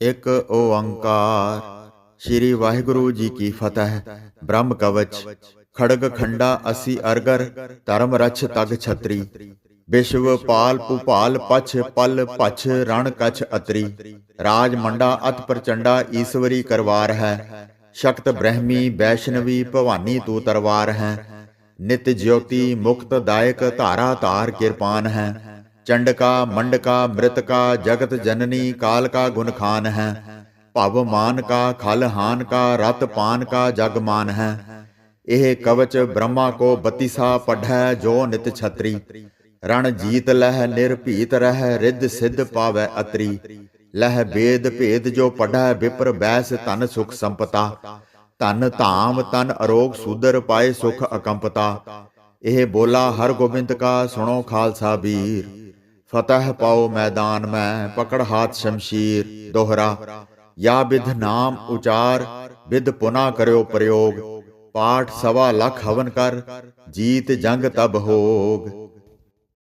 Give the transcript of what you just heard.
ਇੱਕ ਓੰਕਾਰ। ਸ੍ਰੀ ਵਾਹਿਗੁਰੂ ਜੀ ਕੀ ਫਤਿਹ। ਬ੍ਰਹਮ ਕਵਚ। ਖੜਗ ਖੰਡਾ ਅਸੀ ਅਰਗਰ, ਧਰਮ ਰਛ ਤਗ ਛਤਰੀ। ਵਿਸ਼ਵ ਪਾਲ ਭੂਪਾਲ ਪਛ ਪਲ ਪਛ ਰਣ ਕਛ ਅਤਰੀ। ਰਾਜ ਮੰਡਾ ਅਤ ਪ੍ਰਚੰਡਾ ਈਸ਼ਵਰੀ ਕਰਵਾਰ ਹੈ। ਸ਼ਕਤ ਬ੍ਰਹਮੀ ਵੈਸ਼ਨਵੀ ਭਵਾਨੀ ਤੂ ਤਰਵਾਰ ਹੈ। ਨਿਤ ਜਯੋਤੀ ਮੁਕਤ ਦਾਇਕ ਧਾਰਾ ਧਾਰ ਕਿਰਪਾਨ ਹੈ। ਚੰਡਕਾ, ਮੰਡਕਾ, ਮ੍ਰਿਤਕਾ, ਜਗਤ ਜਨਨੀ ਕਾਲ ਕਾ ਗੁਣ ਖਾਨ ਹੈ। ਭਵ ਮਾਨ ਕਾ ਖਲ ਹਾਨ ਕਾ ਰਤ ਪਾਨ ਕਾ ਜਗ ਮਾਨ ਹੈ। ਇਹ ਕਵਚ ਬ੍ਰਹਮਾ ਕੋ ਬਤੀਸਾ ਪੜ੍ਹੈ ਜੋ ਨਿਤ ਛਤਰੀ। ਰਣ ਜੀਤ ਲਹਿ ਨਿਰਭੀਤ ਰਹਿ, ਰਿੱਧ ਸਿੱਧ ਪਾਵੈ ਅਤਰੀ। ਲਹਿ ਬੇਦ ਭੇਦ ਜੋ ਪੜ੍ਹੈ ਵਿਪਰ ਬੈਸ ਧਨ ਸੁਖ ਸੰਪਤਾ। ਧਨ ਧਾਮ ਤਨ ਅਰੋਗ ਸੂਦਰ ਪਾਏ ਸੁਖ ਅਕੰਪਤਾ। ਇਹ ਬੋਲਾ ਹਰ ਗੋਬਿੰਦ ਕਾ ਸੁਣੋ ਖਾਲਸਾ ਵੀਰ। ਫਤਹ ਪਾਓ ਮੈਦਾਨ ਮੈਂ, ਪਕੜ ਹਾਥ ਸ਼ਮਸ਼ੀਰ, ਦੋਹਰਾ। ਯਾ ਵਿਧ ਨਾਮ ਉਚਾਰ ਵਿਧ ਪੁਨਾ ਕਰਿਓ ਪ੍ਰਯੋਗ। ਪਾਠ ਸਵਾ ਲੱਖ ਹਵਨ ਕਰ, ਜੀਤ ਜੰਗ ਤਬ ਹੋਗ।